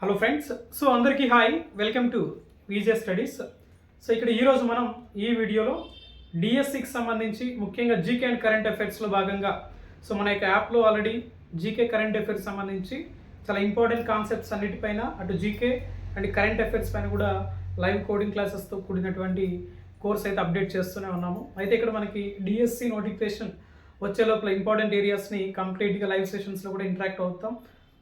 Hello friends so అందరికీ hi welcome to VJ studies so ఇక్కడ ఈరోజు మనం ఈ వీడియోలో డిఎస్సికి సంబంధించి ముఖ్యంగా జీకే అండ్ కరెంట్ అఫైర్స్లో భాగంగా సో మన యొక్క యాప్లో ఆల్రెడీ జీకే కరెంట్ అఫైర్స్ సంబంధించి చాలా ఇంపార్టెంట్ కాన్సెప్ట్స్ అన్నిటిపైన అటు జీకే అండ్ కరెంట్ అఫైర్స్ పైన కూడా లైవ్ కోడింగ్ క్లాసెస్తో కూడినటువంటి కోర్స్ అయితే అప్డేట్ చేస్తూనే ఉన్నాము. అయితే ఇక్కడ మనకి డిఎస్సి నోటిఫికేషన్ వచ్చే లోపల ఇంపార్టెంట్ ఏరియాస్ని కంప్లీట్గా లైవ్ సెషన్స్లో కూడా ఇంటరాక్ట్ అవుతాం.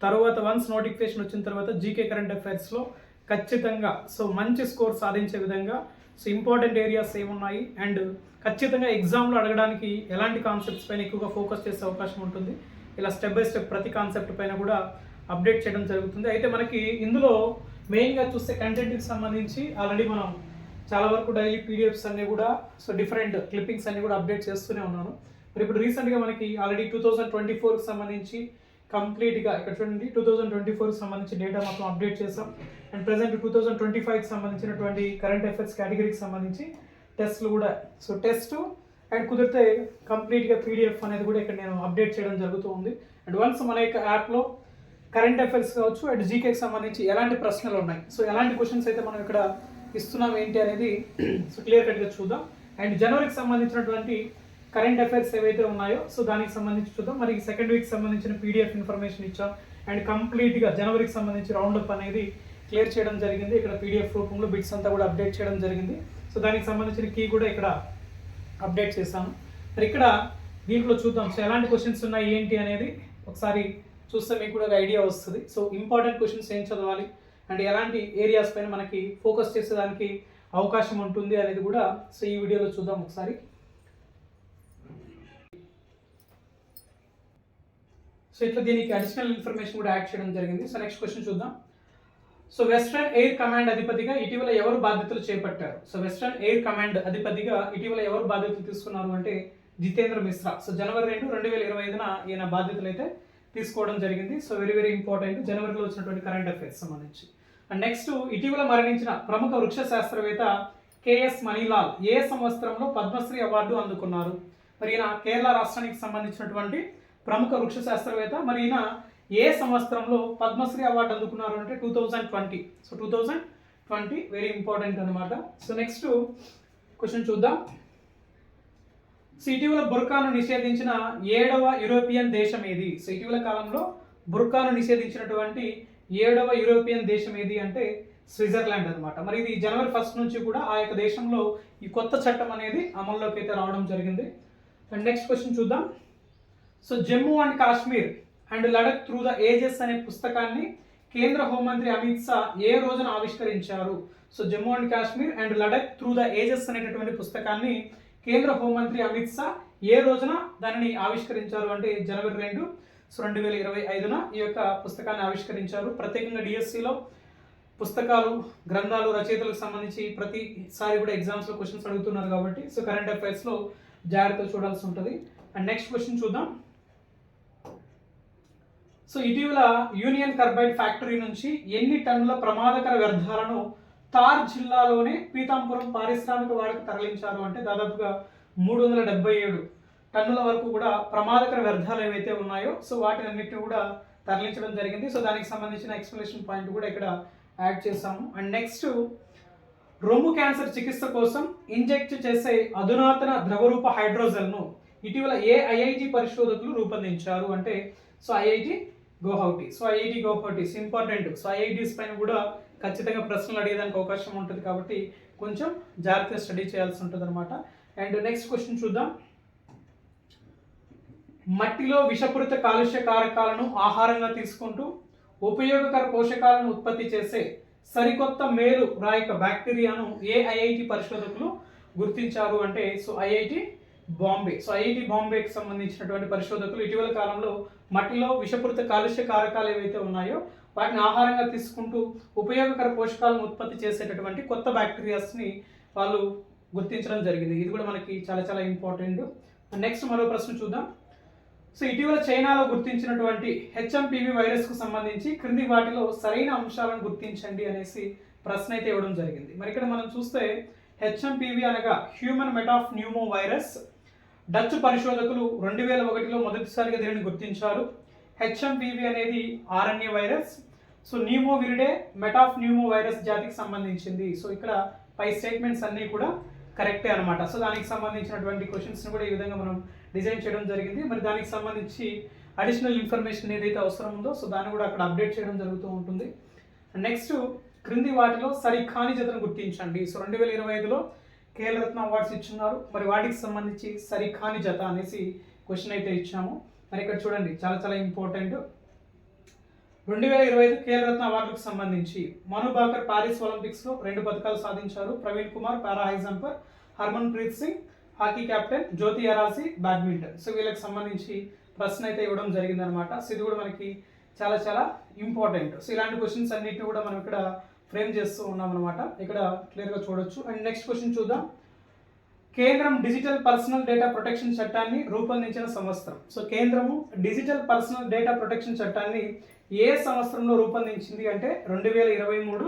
తర్వాత వన్స్ నోటిఫికేషన్ వచ్చిన తర్వాత జీకే కరెంట్ అఫైర్స్లో ఖచ్చితంగా సో మంచి స్కోర్ సాధించే విధంగా సో ఇంపార్టెంట్ ఏరియాస్ ఏమున్నాయి? అండ్ ఖచ్చితంగా ఎగ్జామ్లో అడగడానికి ఎలాంటి కాన్సెప్ట్స్ పైన ఎక్కువగా ఫోకస్ చేసే అవకాశం ఉంటుంది? ఇలా స్టెప్ బై స్టెప్ ప్రతి కాన్సెప్ట్ పైన కూడా అప్డేట్ చేయడం జరుగుతుంది. అయితే మనకి ఇందులో మెయిన్గా చూస్తే కంటెంట్కి సంబంధించి ఆల్రెడీ మనం చాలా వరకు డైలీ పీడిఎఫ్స్ అన్ని కూడా సో డిఫరెంట్ క్లిప్పింగ్స్ అన్ని కూడా అప్డేట్ చేస్తూనే ఉన్నాను. మరి ఇప్పుడు రీసెంట్గా మనకి ఆల్రెడీ టూ థౌజండ్ ట్వంటీ ఫోర్కి సంబంధించి కంప్లీట్గా ఇక్కడ చూడండి టూ థౌజండ్ ట్వంటీ ఫోర్కి సంబంధించి డేటా మొత్తం అప్డేట్ చేసాం and present two thousand twenty ఫైవ్కి సంబంధించినటువంటి కరెంట్ అఫైర్స్ కేటగిరీకి సంబంధించి టెస్ట్లు కూడా. సో టెస్ట్ అండ్ కుదిరితే కంప్లీట్గా పీడిఎఫ్ అనేది కూడా ఇక్కడ నేను అప్డేట్ చేయడం జరుగుతూ ఉంది. అండ్ వన్స్ మన యొక్క యాప్లో కరెంట్ అఫైర్స్ కావచ్చు అండ్ జీకేకి సంబంధించి ఎలాంటి ప్రశ్నలు ఉన్నాయి. సో ఎలాంటి క్వశ్చన్స్ అయితే మనం ఇక్కడ ఇస్తున్నాం ఏంటి అనేది సో క్లియర్ కట్గా చూద్దాం. అండ్ జనవరికి సంబంధించినటువంటి కరెంట్ అఫైర్స్ ఏవైతే ఉన్నాయో సో దానికి సంబంధించి చూద్దాం. మరి సెకండ్ వీక్ సంబంధించిన పీడిఎఫ్ ఇన్ఫర్మేషన్ ఇచ్చాం. అండ్ కంప్లీట్గా జనవరికి సంబంధించి రౌండప్ అనేది క్లియర్ చేయడం జరిగింది. ఇక్కడ పీడిఎఫ్ రూపంలో బిట్స్ అంతా కూడా అప్డేట్ చేయడం జరిగింది. సో దానికి సంబంధించిన కీ కూడా ఇక్కడ అప్డేట్ చేశాను. మరి ఇక్కడ దీంట్లో చూద్దాం. సో ఎలాంటి క్వశ్చన్స్ ఉన్నాయి ఏంటి అనేది ఒకసారి చూస్తే మీకు కూడా ఒక ఐడియా వస్తుంది. సో ఇంపార్టెంట్ క్వశ్చన్స్ ఏం చదవాలి? అండ్ ఎలాంటి ఏరియాస్ పైన మనకి ఫోకస్ చేసేదానికి అవకాశం ఉంటుంది అనేది కూడా సో ఈ వీడియోలో చూద్దాం ఒకసారి. సో ఇట్లా దీనికి అడిషనల్ ఇన్ఫర్మేషన్ కూడా యాడ్ చేయడం జరిగింది. సో నెక్స్ట్ క్వశ్చన్ చూద్దాం. సో వెస్ట్రన్ ఎయిర్ కమాండ్ అధిపతిగా ఇటీవల ఎవరు బాధ్యతలు చేపట్టారు? సో వెస్ట్రన్ ఎయిర్ కమాండ్ అధిపతిగా ఇటీవల ఎవరు బాధ్యతలు తీసుకున్నారు అంటే జితేంద్ర మిశ్రా. సో జనవరి రెండు రెండు వేల ఇరవై ఐదున ఈయన బాధ్యతలు అయితే తీసుకోవడం జరిగింది. సో వెరీ వెరీ ఇంపార్టెంట్ జనవరిలో వచ్చినటువంటి కరెంట్ అఫైర్స్ సంబంధించి. అండ్ నెక్స్ట్ ఇటీవల మరణించిన ప్రముఖ వృక్ష శాస్త్రవేత్త కేఎస్ మణిలాల్ ఏ సంవత్సరంలో పద్మశ్రీ అవార్డు అందుకున్నారు? మరి ఈయన కేరళ రాష్ట్రానికి సంబంధించినటువంటి ప్రముఖ వృక్ష శాస్త్రవేత్త మరి ఈయన ఏ సంవత్సరంలో పద్మశ్రీ అవార్డు అందుకున్నారు అంటే two thousand twenty. So two thousand twenty very important అనమాట సో నెక్స్ట్ క్వశ్చన్ చూద్దాం. సో ఇటీవల బుర్కాను నిషేధించిన ఏడవ యూరోపియన్ దేశం ఏది? సో ఇటీవల కాలంలో బుర్కాను నిషేధించినటువంటి ఏడవ యూరోపియన్ దేశం ఏది అంటే స్విట్జర్లాండ్ అనమాట మరి ఇది జనవరి ఫస్ట్ నుంచి కూడా ఆ యొక్క దేశంలో ఈ కొత్త చట్టం అనేది అమల్లోకి అయితే రావడం జరిగింది. అండ్ నెక్స్ట్ క్వశ్చన్ చూద్దాం. So Jammu and Kashmir and Ladakh through the ages అనే పుస్తకాన్ని కేంద్ర హోంమంత్రి అమిత్ షా ఏ రోజున ఆవిష్కరించారు? So Jammu and Kashmir and Ladakh through the ages అనేటటువంటి పుస్తకాన్ని కేంద్ర హోంమంత్రి అమిత్ షా ఏ రోజున దానిని ఆవిష్కరించారు అంటే జనవరి రెండు సో రెండు వేల ఇరవై ఐదున ఈ యొక్క పుస్తకాన్ని ఆవిష్కరించారు. ప్రత్యేకంగా డిఎస్సిలో పుస్తకాలు గ్రంథాలు రచయితలకు సంబంధించి ప్రతిసారి కూడా ఎగ్జామ్స్లో క్వశ్చన్స్ అడుగుతున్నారు కాబట్టి సో కరెంట్ అఫైర్స్లో జాగ్రత్తలు చూడాల్సి ఉంటుంది. అండ్ నెక్స్ట్ క్వశ్చన్ చూద్దాం. సో ఇటీవల యూనియన్ కార్బైడ్ ఫ్యాక్టరీ నుంచి ఎన్ని టన్నుల ప్రమాదకర వ్యర్థాలను తార్ జిల్లాలోనే పీతాంపురం పారిశ్రామిక వాడకు తరలించారు అంటే దాదాపుగా మూడు వందల డెబ్బై ఏడు టన్నుల వరకు కూడా ప్రమాదకర వ్యర్థాలు ఏవైతే ఉన్నాయో సో వాటిని అన్నిటిని కూడా తరలించడం జరిగింది. సో దానికి సంబంధించిన ఎక్స్ప్లెనేషన్ పాయింట్ కూడా ఇక్కడ యాడ్ చేసాము అండ్ నెక్స్ట్ రొమ్ము క్యాన్సర్ చికిత్స కోసం ఇంజెక్ట్ చేసే అధునాతన ద్రవరూప హైడ్రోజెల్ను ఇటీవల ఏ ఐఐటి పరిశోధకులు రూపొందించారు. అంటే so IIT Guwahati. So IIT Guwahati's important so IITs పైన కూడా ఖచ్చితంగా ప్రశ్నలు అడిగేదానికి అవకాశం ఉంటుంది కాబట్టి కొంచెం జాగ్రత్తగా స్టడీ చేయాల్సి ఉంటుంది అనమాట అండ్ నెక్స్ట్ క్వశ్చన్ చూద్దాం. మట్టిలో విషపూరిత కాలుష్య కారకాలను ఆహారంగా తీసుకుంటూ ఉపయోగకర పోషకాలను ఉత్పత్తి చేసే సరికొత్త మేలు రాయక బ్యాక్టీరియాను ఏ ఐఐటి పరిశోధకులు గుర్తించారు అంటే so IIT Bombay. So IIT బాంబేకి సంబంధించినటువంటి పరిశోధకులు ఇటీవల కాలంలో మట్టిలో విషపూరిత కాలుష్య కారకాలు ఏవైతే ఉన్నాయో వాటిని ఆహారంగా తీసుకుంటూ ఉపయోగకర పోషకాలను ఉత్పత్తి చేసేటటువంటి కొత్త బ్యాక్టీరియాస్ని వాళ్ళు గుర్తించడం జరిగింది. ఇది కూడా మనకి చాలా చాలా ఇంపార్టెంట్ నెక్స్ట్ మరో ప్రశ్న చూద్దాం. సో ఇటీవల చైనాలో గుర్తించినటువంటి హెచ్ఎంపివి వైరస్కు సంబంధించి క్రింది వాటిలో సరైన అంశాలను గుర్తించండి అనేసి ప్రశ్న అయితే ఇవ్వడం జరిగింది. మరి ఇక్కడ మనం చూస్తే హెచ్ఎంపివి అనగా human metapneumovirus Dutch పరిశోధకులు రెండు వేల ఒకటిలో మొదటిసారిగా దీనిని గుర్తించారు. హెచ్ఎంపివి అనేది RNA virus. So pneumoviridae metapneumovirus జాతికి సంబంధించింది. సో ఇక్కడ పై స్టేట్మెంట్స్ అన్నీ కూడా కరెక్టే అనమాట సో దానికి సంబంధించినటువంటి క్వశ్చన్స్ని కూడా ఈ విధంగా మనం డిజైన్ చేయడం జరిగింది. మరి దానికి సంబంధించి అడిషనల్ ఇన్ఫర్మేషన్ ఏదైతే అవసరం ఉందో సో దాన్ని కూడా అక్కడ అప్డేట్ చేయడం జరుగుతూ ఉంటుంది. నెక్స్ట్ క్రింది వాటిలో సరికాని జతను గుర్తించండి. సో రెండు వేల ఇరవై ఐదులో రత్న అవార్డ్స్ ఇచ్చున్నారు. మరి వాటికి సంబంధించి సరికాని జత అనేసి క్వశ్చన్ అయితే ఇచ్చాము. మరి ఇక్కడ చూడండి చాలా చాలా ఇంపార్టెంట్. రెండు వేల ఇరవై ఐదు రత్న అవార్డులకు సంబంధించి మను బాకర్ పారిస్ ఒలింపిక్స్లో రెండు పథకాలు సాధించారు. Praveen Kumar para high jumper Harmanpreet Singh hockey captain Jyothi Arasi badminton. So వీళ్ళకి సంబంధించి ప్రశ్న అయితే ఇవ్వడం జరిగిందనమాట సో ఇది కూడా మనకి చాలా చాలా ఇంపార్టెంట్. సో ఇలాంటి క్వశ్చన్స్ అన్నిటిని కూడా మనం ఇక్కడ ఫ్రేమ్ చేస్తూ ఉన్నాం అనమాట ఇక్కడ క్లియర్గా చూడొచ్చు. అండ్ నెక్స్ట్ క్వశ్చన్ చూద్దాం. కేంద్రం డిజిటల్ పర్సనల్ డేటా ప్రొటెక్షన్ చట్టాన్ని రూపొందించిన సంవత్సరం. సో కేంద్రము డిజిటల్ పర్సనల్ డేటా ప్రొటెక్షన్ చట్టాన్ని ఏ సంవత్సరంలో రూపొందించింది అంటే రెండు వేల ఇరవై మూడు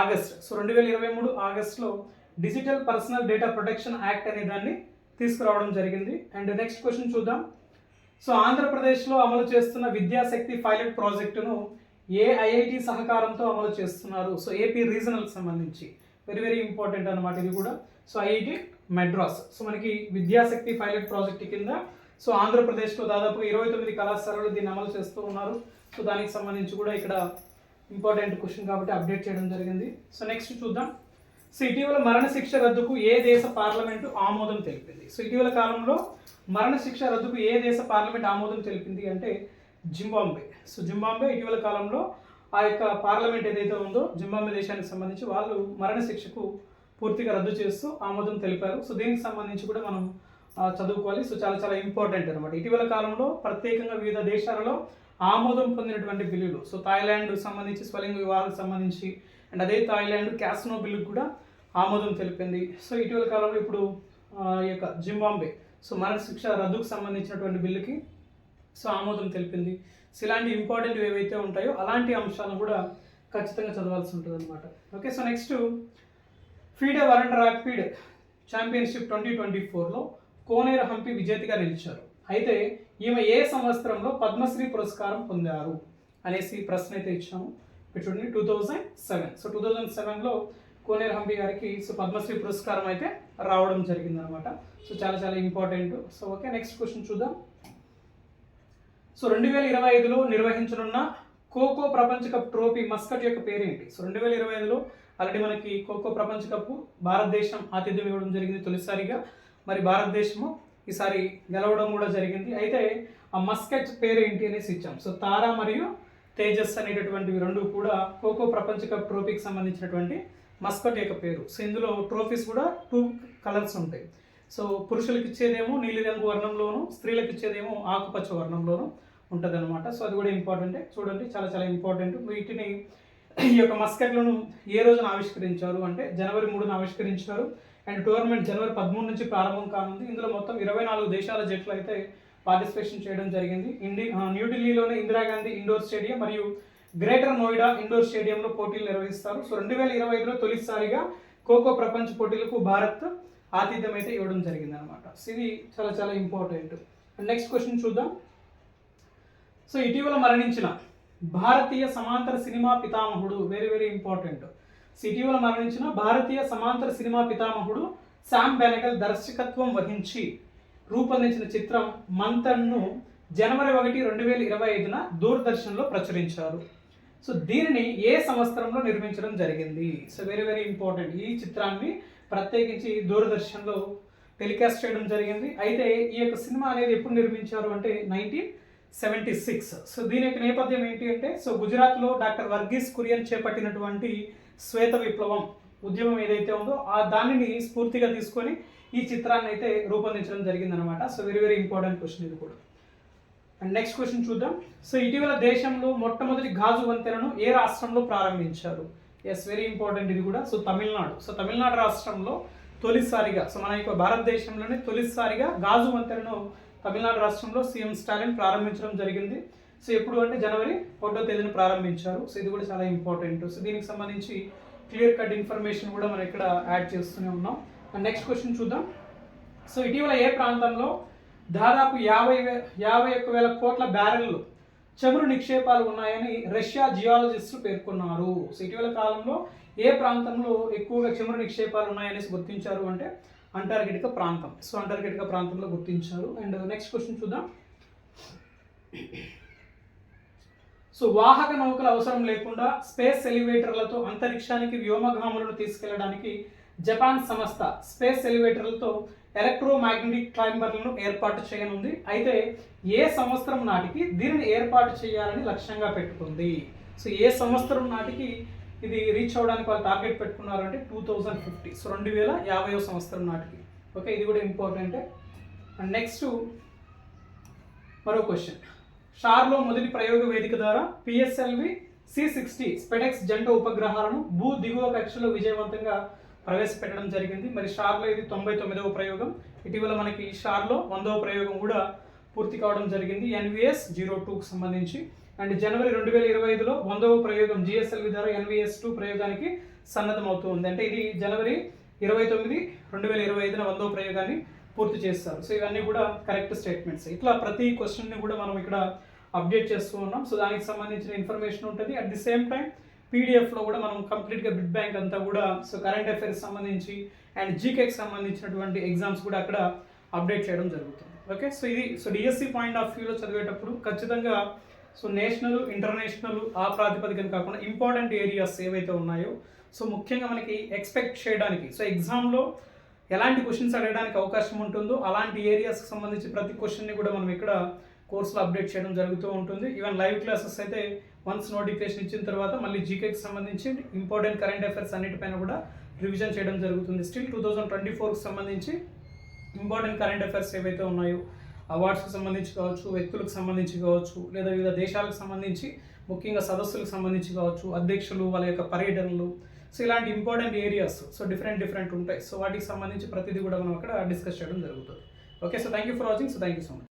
ఆగస్ట్. సో రెండు వేల ఇరవై మూడు ఆగస్ట్లో digital personal data protection act అనే దాన్ని తీసుకురావడం జరిగింది. అండ్ నెక్స్ట్ క్వశ్చన్ చూద్దాం. సో ఆంధ్రప్రదేశ్లో అమలు చేస్తున్న విద్యాశక్తి పైలట్ ప్రాజెక్టును ఏ ఐఐటి సహకారంతో అమలు చేస్తున్నారు. సో ఏపీ రీజనల్ సంబంధించి వెరీ వెరీ ఇంపార్టెంట్ అనమాట ఇది కూడా. సో ఐఐటి మెడ్రాస్ సో మనకి విద్యాశక్తి పైలట్ ప్రాజెక్ట్ కింద సో ఆంధ్రప్రదేశ్లో దాదాపు ఇరవై తొమ్మిది కళాశాలలు దీన్ని అమలు చేస్తూ ఉన్నారు. సో దానికి సంబంధించి కూడా ఇక్కడ ఇంపార్టెంట్ క్వశ్చన్ కాబట్టి అప్డేట్ చేయడం జరిగింది. సో నెక్స్ట్ చూద్దాం. సో ఇటీవల మరణశిక్ష రద్దుకు ఏ దేశ పార్లమెంటు ఆమోదం తెలిపింది? సో ఇటీవల కాలంలో మరణశిక్ష రద్దుకు ఏ దేశ పార్లమెంట్ ఆమోదం తెలిపింది అంటే జింబాంబే సో జింబాంబే ఇటీవల కాలంలో ఆ యొక్క పార్లమెంట్ ఏదైతే ఉందో జింబాంబే దేశానికి సంబంధించి వాళ్ళు మరణశిక్షకు పూర్తిగా రద్దు చేస్తూ ఆమోదం తెలిపారు. సో దీనికి సంబంధించి కూడా మనం చదువుకోవాలి. సో చాలా చాలా ఇంపార్టెంట్ అనమాట ఇటీవల కాలంలో ప్రత్యేకంగా వివిధ దేశాలలో ఆమోదం పొందినటువంటి బిల్లులు సో థాయిలాండ్ సంబంధించి స్వలింగ వివాహాలకు సంబంధించి అండ్ అదే థాయిలాండ్ క్యాస్నో బిల్లుకు కూడా ఆమోదం తెలిపింది. సో ఇటీవల కాలంలో ఇప్పుడు ఈ యొక్క జింబాంబే సో మరణ శిక్ష రద్దుకు సంబంధించినటువంటి బిల్లుకి సో ఆమోదం తెలిపింది. ఇలాంటి ఇంపార్టెంట్ ఏవైతే ఉంటాయో అలాంటి అంశాలను కూడా ఖచ్చితంగా చదవాల్సి ఉంటుంది అనమాట okay so next FIDE world rapid championship twenty twenty ఫోర్లో కోనేర హంపి విజేతగా నిలిచారు. అయితే ఈమె ఏ సంవత్సరంలో పద్మశ్రీ పురస్కారం పొందారు అనేసి ప్రశ్న అయితే ఇచ్చాము. చూడండి two thousand seven so two thousand సెవెన్లో కోనేరు హంపి గారికి సో పద్మశ్రీ పురస్కారం అయితే రావడం జరిగిందనమాట సో చాలా చాలా important so okay next question చూద్దాం. సో రెండు వేల ఇరవై ఐదులో నిర్వహించనున్న ఖోఖో ప్రపంచ కప్ ట్రోఫీ మస్కట్ యొక్క పేరేంటి? సో రెండు వేల ఇరవై ఐదులో ఆల్రెడీ మనకి ఖోఖో ప్రపంచ కప్ భారతదేశం ఆతిథ్యం ఇవ్వడం జరిగింది తొలిసారిగా. మరి భారతదేశము ఈసారి గెలవడం కూడా జరిగింది. అయితే ఆ మస్కట్ పేరు ఏంటి అనేసి ఇచ్చాం. సో తారా మరియు తేజస్ అనేటటువంటివి రెండు కూడా ఖోఖో ప్రపంచ కప్ ట్రోఫీకి సంబంధించినటువంటి మస్కట్ యొక్క పేరు. సో ఇందులో ట్రోఫీస్ కూడా టూ కలర్స్ ఉంటాయి. సో పురుషులకు ఇచ్చేదేమో నీలిరంగు వర్ణంలోను స్త్రీలకు ఇచ్చేదేమో ఆకుపచ్చ వర్ణంలోను ఉంటుంది అనమాట సో అది కూడా ఇంపార్టెంటే. చూడండి చాలా చాలా ఇంపార్టెంట్. వీటిని ఈ యొక్క మస్కట్లను ఏ రోజున ఆవిష్కరించారు అంటే జనవరి మూడున ఆవిష్కరించారు అండ్ టోర్నమెంట్ జనవరి పదమూడు నుంచి ప్రారంభం కానుంది. ఇందులో మొత్తం ఇరవై నాలుగు దేశాల జట్లు అయితే పార్టిసిపేషన్ చేయడం జరిగింది. ఇండి న్యూఢిల్లీలోనే ఇందిరాగాంధీ ఇండోర్ స్టేడియం మరియు గ్రేటర్ నోయిడా ఇండోర్ స్టేడియంలో పోటీలు నిర్వహిస్తారు. సో రెండు వేల ఇరవై ఐదులో తొలిసారిగా ఖోఖో ప్రపంచ పోటీలకు భారత్ ఆతిథ్యం అయితే ఇవ్వడం జరిగింది అనమాట ఇది చాలా చాలా ఇంపార్టెంట్ నెక్స్ట్ క్వశ్చన్ చూద్దాం. సో ఇటీవల మరణించిన భారతీయ సమాంతర సినిమా పితామహుడు వెరీ వెరీ ఇంపార్టెంట్ సో ఇటీవల మరణించిన భారతీయ సమాంతర సినిమా పితామహుడు శామ్ బెనగల్ దర్శకత్వం వహించి రూపొందించిన చిత్రం మంతన్ను జనవరి ఒకటి రెండు వేల ఇరవై ఐదున దూరదర్శన్లో ప్రచురించారు. సో దీనిని ఏ సంవత్సరంలో నిర్మించడం జరిగింది? సో వెరీ వెరీ ఇంపార్టెంట్ ఈ చిత్రాన్ని ప్రత్యేకించి దూరదర్శన్లో టెలికాస్ట్ చేయడం జరిగింది. అయితే ఈ యొక్క సినిమా అనేది ఎప్పుడు నిర్మించారు అంటే నైన్టీన్ సెవెంటీ సిక్స్. సో దీని యొక్క నేపథ్యం ఏంటి అంటే సో గుజరాత్లో డాక్టర్ వర్గీస్ కురియన్ చేపట్టినటువంటి శ్వేత విప్లవం ఉద్యమం ఏదైతే ఉందో ఆ దానిని స్ఫూర్తిగా తీసుకొని ఈ చిత్రాన్ని అయితే రూపొందించడం జరిగిందనమాట so very very important question ఇది కూడా. అండ్ నెక్స్ట్ క్వశ్చన్ చూద్దాం. సో ఇటీవల దేశంలో మొట్టమొదటి గాజు వంతెనను ఏ రాష్ట్రంలో ప్రారంభించారు? ఎస్ వెరీ ఇంపార్టెంట్ ఇది కూడా. సో తమిళనాడు సో తమిళనాడు రాష్ట్రంలో తొలిసారిగా సో మన యొక్క భారతదేశంలోనే తొలిసారిగా గాజు వంతెనను తమిళనాడు రాష్ట్రంలో సీఎం స్టాలిన్ ప్రారంభించడం జరిగింది. సో ఎప్పుడు అంటే జనవరి ఒకటో తేదీన ప్రారంభించారు. సో ఇది కూడా చాలా ఇంపార్టెంట్ సో దీనికి సంబంధించి క్లియర్ కట్ ఇన్ఫర్మేషన్ కూడా మనం ఇక్కడ యాడ్ చేస్తూనే ఉన్నాం. నెక్స్ట్ క్వశ్చన్ చూద్దాం. సో ఇటీవల ఏ ప్రాంతంలో దాదాపు యాభై యాభై ఒక్క వేల కోట్ల బ్యారెల్లు చమురు నిక్షేపాలు ఉన్నాయని రష్యా జియాలజిస్టులు పేర్కొన్నారు. సో ఇటీవల కాలంలో ఏ ప్రాంతంలో ఎక్కువగా చమురు నిక్షేపాలు ఉన్నాయనేసి గుర్తించారు అంటే అంటార్కిటిక ప్రాంతం. సో అంటార్కిటిక ప్రాంతంలో గుర్తించారు. అండ్ నెక్స్ట్ క్వశ్చన్ చూద్దాం. సో వాహక నౌకల అవసరం లేకుండా స్పేస్ ఎలివేటర్లతో అంతరిక్షానికి వ్యోమగాములను తీసుకెళ్ళడానికి జపాన్ సంస్థ స్పేస్ ఎలివేటర్లతో ఎలక్ట్రోమాగ్నెటిక్ క్లైంబర్లను ఏర్పాటు చేయనుంది. అయితే ఏ సంవత్సరం నాటికి దీనిని ఏర్పాటు చేయాలని లక్ష్యంగా పెట్టుకుంది? సో ఏ సంవత్సరం నాటికి ఇది రీచ్ అవ్వడానికి వాళ్ళు టార్గెట్ పెట్టుకున్నారంటే టూ థౌజండ్ ఫిఫ్టీ సో రెండు వేల యాభైవ సంవత్సరం నాటికి. ఓకే ఇది కూడా ఇంపార్టెంటే అండ్ నెక్స్ట్ మరో క్వశ్చన్ షార్లో మొదటి ప్రయోగ వేదిక ద్వారా పిఎస్ఎల్వి సి సిక్స్టీ స్పెడెక్స్ జంట ఉపగ్రహాలను భూ దిగువ కక్షలో విజయవంతంగా ప్రవేశపెట్టడం జరిగింది. మరి షార్లో ఇది తొంభై తొమ్మిదవ ప్రయోగం. ఇటీవల మనకి షార్లో వందవ ప్రయోగం కూడా పూర్తి కావడం జరిగింది. ఎన్విఎస్ జీరో టూకు సంబంధించి. అండ్ జనవరి రెండు వేల ఇరవై ఐదులో వందవ ప్రయోగం జిఎస్ఎల్వి ద్వారా ఎన్విఎస్ టూ ప్రయోగానికి సన్నద్ధం ఉంది అంటే ఇది జనవరి ఇరవై తొమ్మిది రెండు వేల ఇరవై ఐదున వందవ ప్రయోగాన్ని పూర్తి చేస్తారు. సో ఇవన్నీ కూడా కరెక్ట్ స్టేట్మెంట్స్. ఇట్లా ప్రతి క్వశ్చన్ని కూడా మనం ఇక్కడ అప్డేట్ చేస్తూ ఉన్నాం. సో దానికి సంబంధించిన ఇన్ఫర్మేషన్ ఉంటుంది. అట్ ది సేమ్ టైం పీడిఎఫ్లో కూడా మనం కంప్లీట్గా బిడ్ బ్యాంక్ అంతా కూడా సో కరెంట్ అఫైర్స్ సంబంధించి అండ్ జీకేకి సంబంధించినటువంటి ఎగ్జామ్స్ కూడా అక్కడ అప్డేట్ చేయడం జరుగుతుంది. ఓకే సో ఇది సో డిఎస్సి పాయింట్ ఆఫ్ వ్యూలో చదివేటప్పుడు ఖచ్చితంగా సో నేషనల్ ఇంటర్నేషనల్ ఆ ప్రాతిపదికన కాకుండా ఇంపార్టెంట్ ఏరియాస్ ఏవైతే ఉన్నాయో సో ముఖ్యంగా మనకి ఎక్స్పెక్ట్ చేయడానికి సో ఎగ్జామ్లో ఎలాంటి క్వశ్చన్స్ అడగడానికి అవకాశం ఉంటుందో అలాంటి ఏరియాస్కి సంబంధించి ప్రతి క్వశ్చన్ని కూడా మనం ఇక్కడ కోర్సులో అప్డేట్ చేయడం జరుగుతూ ఉంటుంది. ఈవెన్ లైవ్ క్లాసెస్ అయితే వన్స్ నోటిఫికేషన్ ఇచ్చిన తర్వాత మళ్ళీ జీకేకి సంబంధించి ఇంపార్టెంట్ కరెంట్ అఫైర్స్ అన్నిటిపైన కూడా రివిజన్ చేయడం జరుగుతుంది. స్టిల్ టూ థౌజండ్ ట్వంటీ ఫోర్కి సంబంధించి ఇంపార్టెంట్ కరెంట్ అఫైర్స్ ఏవైతే ఉన్నాయో అవార్డ్స్కి సంబంధించి కావచ్చు వ్యక్తులకు సంబంధించి కావచ్చు లేదా వివిధ దేశాలకు సంబంధించి ముఖ్యంగా సదస్సులకు సంబంధించి కావచ్చు అధ్యక్షులు వాళ్ళ యొక్క పర్యటనలు. సో ఇలాంటి important areas so different different ఉంటాయి. సో వాటికి సంబంధించి ప్రతిదీ కూడా మనం అక్కడ డిస్కస్ చేయడం జరుగుతుంది. Okay so thank you for watching so thank you so much